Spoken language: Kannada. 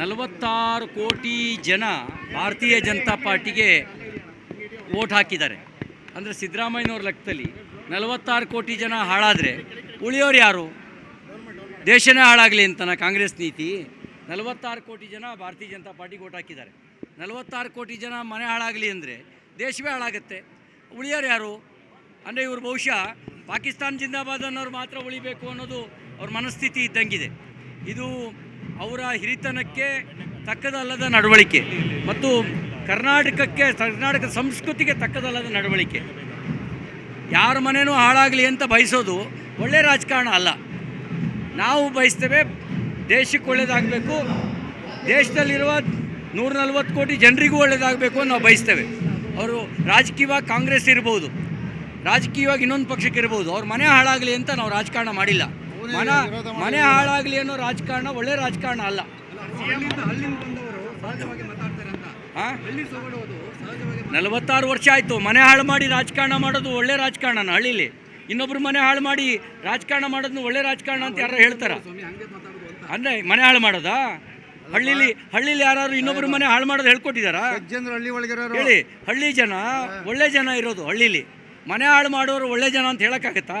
ನಲವತ್ತಾರು ಕೋಟಿ ಜನ ಭಾರತೀಯ ಜನತಾ ಪಾರ್ಟಿಗೆ ವೋಟ್ ಹಾಕಿದ್ದಾರೆ. ಅಂದರೆ ಸಿದ್ದರಾಮಯ್ಯನವ್ರ ಲೆಕ್ಕದಲ್ಲಿ ನಲವತ್ತಾರು ಕೋಟಿ ಜನ ಹಾಳಾದರೆ ಉಳಿಯೋರು ಯಾರು? ದೇಶನೇ ಹಾಳಾಗಲಿ ಅಂತನ ಕಾಂಗ್ರೆಸ್ ನೀತಿ. ನಲವತ್ತಾರು ಕೋಟಿ ಜನ ಭಾರತೀಯ ಜನತಾ ಪಾರ್ಟಿಗೆ ವೋಟ್ ಹಾಕಿದ್ದಾರೆ. ನಲವತ್ತಾರು ಕೋಟಿ ಜನ ಮನೆ ಹಾಳಾಗಲಿ ಅಂದರೆ ದೇಶವೇ ಹಾಳಾಗುತ್ತೆ. ಉಳಿಯೋರು ಯಾರು? ಅಂದರೆ ಇವರು ಬಹುಶಃ ಪಾಕಿಸ್ತಾನ ಜಿಂದಾಬಾದ್ ಅನ್ನೋರು ಮಾತ್ರ ಉಳಿಬೇಕು ಅನ್ನೋದು ಅವ್ರ ಮನಸ್ಥಿತಿ ಇದ್ದಂಗಿದೆ. ಇದು ಅವರ ಹಿರಿತನಕ್ಕೆ ತಕ್ಕದಲ್ಲದ ನಡವಳಿಕೆ ಮತ್ತು ಕರ್ನಾಟಕಕ್ಕೆ ಕರ್ನಾಟಕ ಸಂಸ್ಕೃತಿಗೆ ತಕ್ಕದಲ್ಲದ ನಡವಳಿಕೆ. ಯಾರ ಮನೆಯೂ ಹಾಳಾಗಲಿ ಅಂತ ಬಯಸೋದು ಒಳ್ಳೆ ರಾಜಕಾರಣ ಅಲ್ಲ. ನಾವು ಬಯಸ್ತೇವೆ ದೇಶಕ್ಕೆ ಒಳ್ಳೆಯದಾಗಬೇಕು ದೇಶದಲ್ಲಿರುವ ನೂರ ನಲ್ವತ್ತು ಕೋಟಿ ಜನರಿಗೂ ಒಳ್ಳೇದಾಗಬೇಕು ಅಂತ ನಾವು ಬಯಸ್ತೇವೆ. ಅವರು ರಾಜಕೀಯವಾಗಿ ಕಾಂಗ್ರೆಸ್ ಇರ್ಬೋದು. ರಾಜಕೀಯವಾಗಿ ಇನ್ನೊಂದು ಪಕ್ಷಕ್ಕೆ ಇರ್ಬೋದು. ಅವ್ರ ಮನೆ ಹಾಳಾಗಲಿ ಅಂತ ನಾವು ರಾಜಕಾರಣ ಮಾಡಿಲ್ಲ. ಮನ ಮನೆ ಹಾಳಾಗಲಿ ಅನ್ನೋ ರಾಜಕಾರಣ ಒಳ್ಳೆ ರಾಜಕಾರಣ ಅಲ್ಲ? ನಲವತ್ತಾರು ವರ್ಷ ಆಯಿತು ಮನೆ ಹಾಳು ಮಾಡಿ ರಾಜಕಾರಣ ಮಾಡೋದು ಒಳ್ಳೆ ರಾಜಕಾರಣ ಹಳ್ಳಿಲಿ. ಇನ್ನೊಬ್ರು ಮನೆ ಹಾಳು ಮಾಡಿ ರಾಜಕಾರಣ ಮಾಡೋದನ್ನ ಒಳ್ಳೆ ರಾಜಕಾರಣ ಅಂತ ಯಾರು ಹೇಳ್ತಾರ. ಅಂದರೆ ಮನೆ ಹಾಳು ಮಾಡೋದಾ? ಹಳ್ಳಿಲಿ ಹಳ್ಳಿಲಿ ಯಾರು ಇನ್ನೊಬ್ರು ಮನೆ ಹಾಳು ಮಾಡೋದು ಹೇಳ್ಕೊಟ್ಟಿದಾರ? ಹೇಳಿ ಹಳ್ಳಿ ಜನ ಒಳ್ಳೆ ಜನ ಇರೋದು ಹಳ್ಳಿಲಿ. ಮನೆ ಹಾಳು ಮಾಡೋರು ಒಳ್ಳೆ ಜನ ಅಂತ ಹೇಳಕ್ಕಾಗತ್ತಾ?